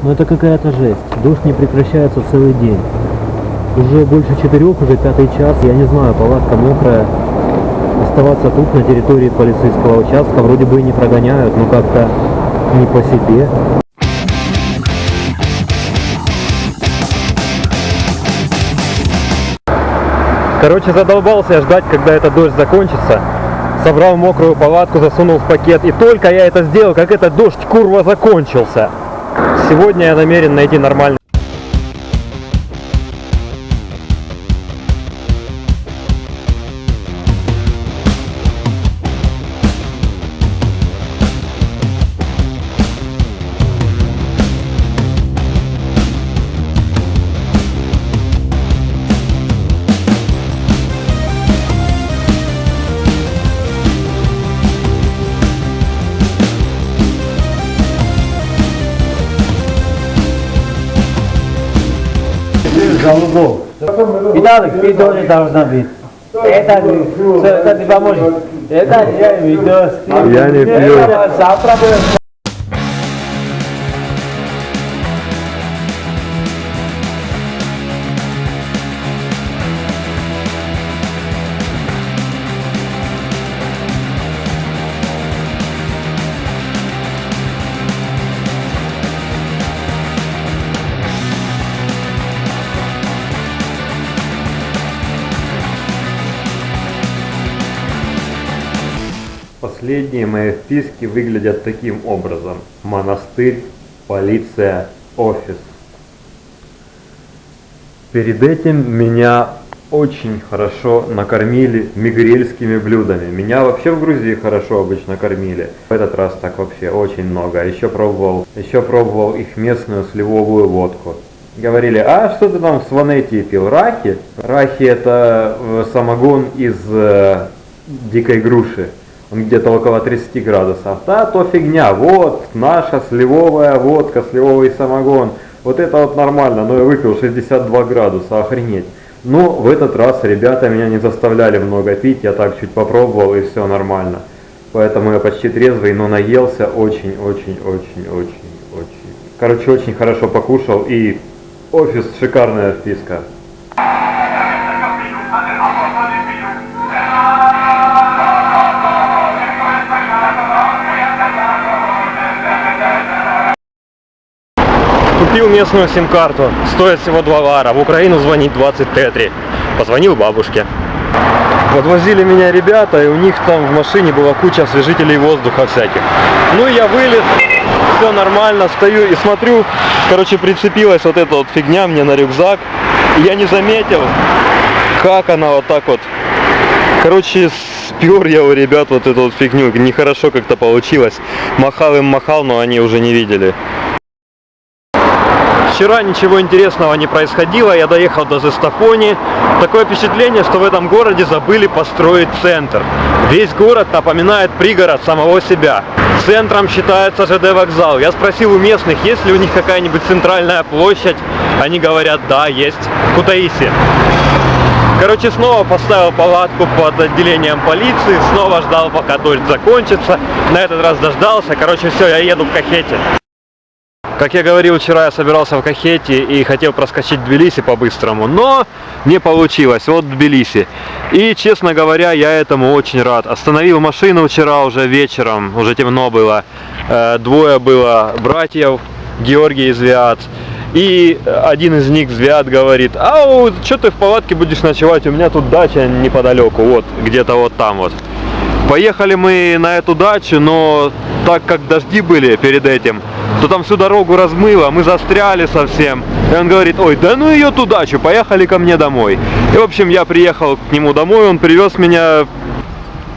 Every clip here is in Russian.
Ну это какая-то жесть. Дождь не прекращается целый день. Уже больше четырех, уже пятый час. Я не знаю, палатка мокрая. Оставаться тут, на территории полицейского участка, вроде бы и не прогоняют, но как-то не по себе. Короче, задолбался я ждать, когда этот дождь закончится. Собрал мокрую палатку, засунул в пакет. И только я это сделал, как этот дождь курва закончился. Сегодня я намерен найти нормальный голубов. Итак, видео не должно быть. Это, не- это не поможет. Это не видео. Я не пью. Завтра будем Последние мои вписки выглядят таким образом. Монастырь, полиция, офис. Перед этим меня очень хорошо накормили мигрельскими блюдами. Меня вообще в Грузии хорошо обычно кормили. В этот раз так вообще очень много. Еще пробовал, еще пробовал их местную сливовую водку. Говорили, а что ты там в Сванетии пил? Рахи? Рахи это э, самогон из э, дикой груши. Где-то около 30 градусов. Да, то фигня. Вот наша сливовая водка, сливовый самогон. Вот это вот нормально. Но я выпил 62 градуса. Охренеть. Но в этот раз ребята меня не заставляли много пить. Я так чуть попробовал и все нормально. Поэтому я почти трезвый, но наелся очень, очень, очень, очень, очень. Короче, очень хорошо покушал и офис шикарная вписка. Купил местную сим-карту, стоит всего 2 вара, в Украину звонить 20 тетри. Позвонил бабушке. Подвозили меня ребята, и у них там в машине была куча освежителей воздуха всяких. Ну я вылез, все нормально, стою и смотрю, короче, прицепилась вот эта вот фигня мне на рюкзак. И я не заметил, как она вот так вот Короче, спер я у ребят вот эту вот фигню. Нехорошо как-то получилось. Махал им махал, но они уже не видели. Вчера ничего интересного не происходило, я доехал до Зестафони. Такое впечатление, что в этом городе забыли построить центр. Весь город напоминает пригород самого себя. Центром считается ЖД вокзал. Я спросил у местных, есть ли у них какая-нибудь центральная площадь. Они говорят, да, есть. Кутаиси. Короче, снова поставил палатку под отделением полиции, снова ждал, пока дождь закончится. На этот раз дождался. Короче, все, я еду в Кахете. Как я говорил вчера, я собирался в Кахете и хотел проскочить Тбилиси по-быстрому, но не получилось. Вот Тбилиси. И, честно говоря, я этому очень рад. Остановил машину вчера уже вечером, уже темно было. Э, Двое было братьев, Георгий из Виат. И один из них, Звят, говорит, ау, что ты в палатке будешь ночевать? У меня тут дача неподалеку, вот, где-то вот там вот. Поехали мы на эту дачу, но так как дожди были перед этим, то там всю дорогу размыло, мы застряли совсем. И он говорит, ой, да ну ее ту дачу, поехали ко мне домой. И в общем я приехал к нему домой, он привез меня,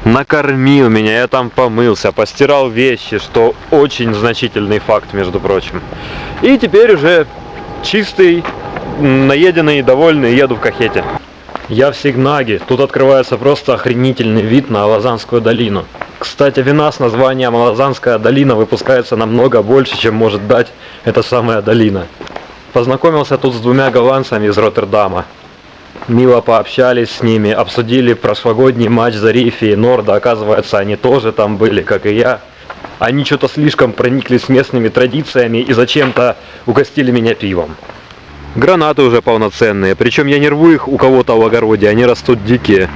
накормил меня, я там помылся, постирал вещи, что очень значительный факт, между прочим. И теперь уже чистый, наеденный и довольный еду в Кахете. Я в Сигнаге. Тут открывается просто охренительный вид на Алазанскую долину. Кстати, вина с названием Алазанская долина выпускается намного больше, чем может дать эта самая долина. Познакомился тут с двумя голландцами из Роттердама. Мило пообщались с ними, обсудили прошлогодний матч Зарифи и Норда. Оказывается, они тоже там были, как и я. Они что-то слишком прониклись местными традициями и зачем-то угостили меня пивом. Гранаты уже полноценные, причем я не рву их у кого-то в огороде, они растут дикие.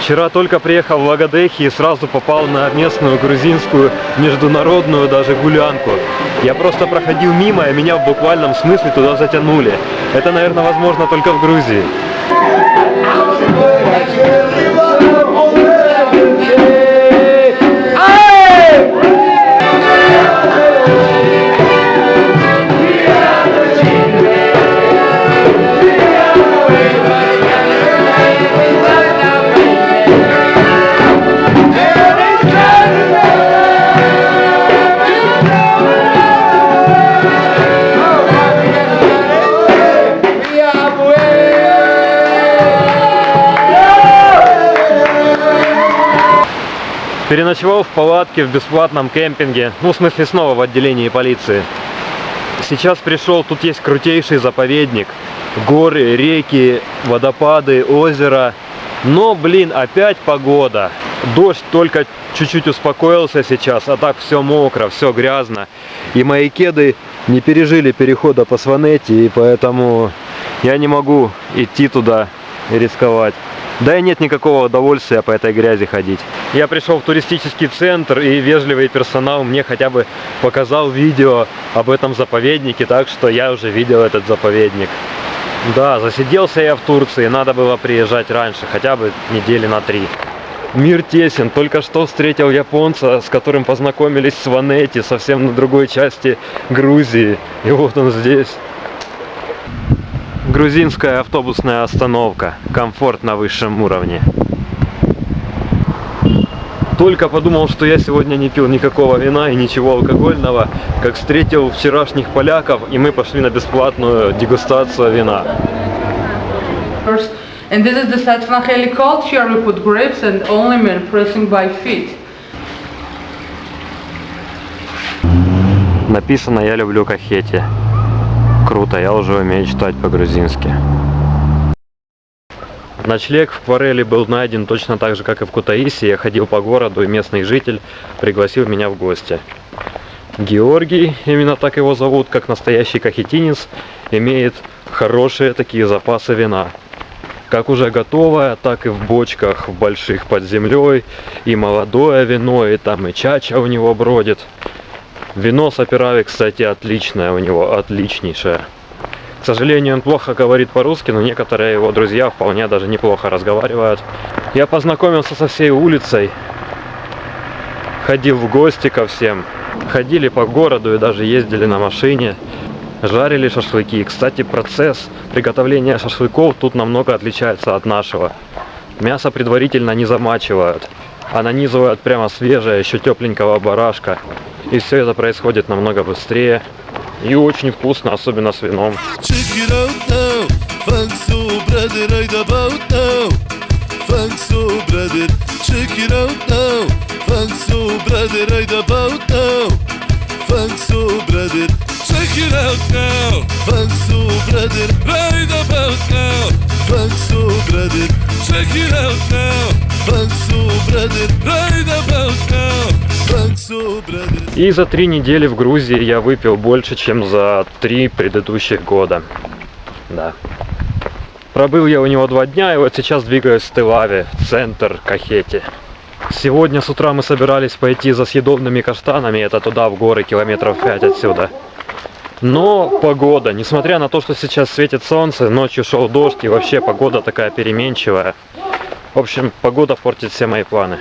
Вчера только приехал в Лагодехи и сразу попал на местную грузинскую международную даже гулянку. Я просто проходил мимо, и меня в буквальном смысле туда затянули. Это, наверное, возможно только в Грузии. Переночевал в палатке в бесплатном кемпинге, ну в смысле снова в отделении полиции. Сейчас пришел, тут есть крутейший заповедник. Горы, реки, водопады, озеро. Но, блин, опять погода. Дождь только чуть-чуть успокоился сейчас, а так все мокро, все грязно. И мои кеды не пережили перехода по Сванетти, и поэтому я не могу идти туда и рисковать. Да и нет никакого удовольствия по этой грязи ходить. Я пришел в туристический центр и вежливый персонал мне хотя бы показал видео об этом заповеднике, так что я уже видел этот заповедник. Да, засиделся я в Турции, надо было приезжать раньше, хотя бы недели на три. Мир тесен, только что встретил японца, с которым познакомились в Ванете, совсем на другой части Грузии. И вот он здесь. Грузинская автобусная остановка. Комфорт на высшем уровне. Только подумал, что я сегодня не пил никакого вина и ничего алкогольного, как встретил вчерашних поляков, и мы пошли на бесплатную дегустацию вина. And this is the Satvaheli culture. We put grapes and only men pressing by feet. Написано «Я люблю кахети». Круто, я уже умею читать по-грузински. Ночлег в Квареле был найден точно так же, как и в Кутаиси. Я ходил по городу, и местный житель пригласил меня в гости. Георгий, именно так его зовут, как настоящий кахетинец, имеет хорошие такие запасы вина. Как уже готовое, так и в бочках в больших под землей. И молодое вино, и там и чача у него бродит. Вино Саперави, кстати, отличное у него, отличнейшее. К сожалению, он плохо говорит по-русски, но некоторые его друзья вполне даже неплохо разговаривают. Я познакомился со всей улицей, ходил в гости ко всем, ходили по городу и даже ездили на машине, жарили шашлыки. Кстати, процесс приготовления шашлыков тут намного отличается от нашего. Мясо предварительно не замачивают, а нанизывают прямо свежее, еще тепленького барашка. И все это происходит намного быстрее и очень вкусно, особенно с вином. Check it out now. Thanks so brother, right about now. Thanks so brother, И за три недели в Грузии я выпил больше, чем за три предыдущих года. Да. Пробыл я у него два дня, и вот сейчас двигаюсь в Тылаве, в центр Кахети. Сегодня с утра мы собирались пойти за съедобными каштанами, это туда, в горы, километров 5 отсюда. Но погода, несмотря на то, что сейчас светит солнце, ночью шел дождь, и вообще погода такая переменчивая. В общем, погода портит все мои планы.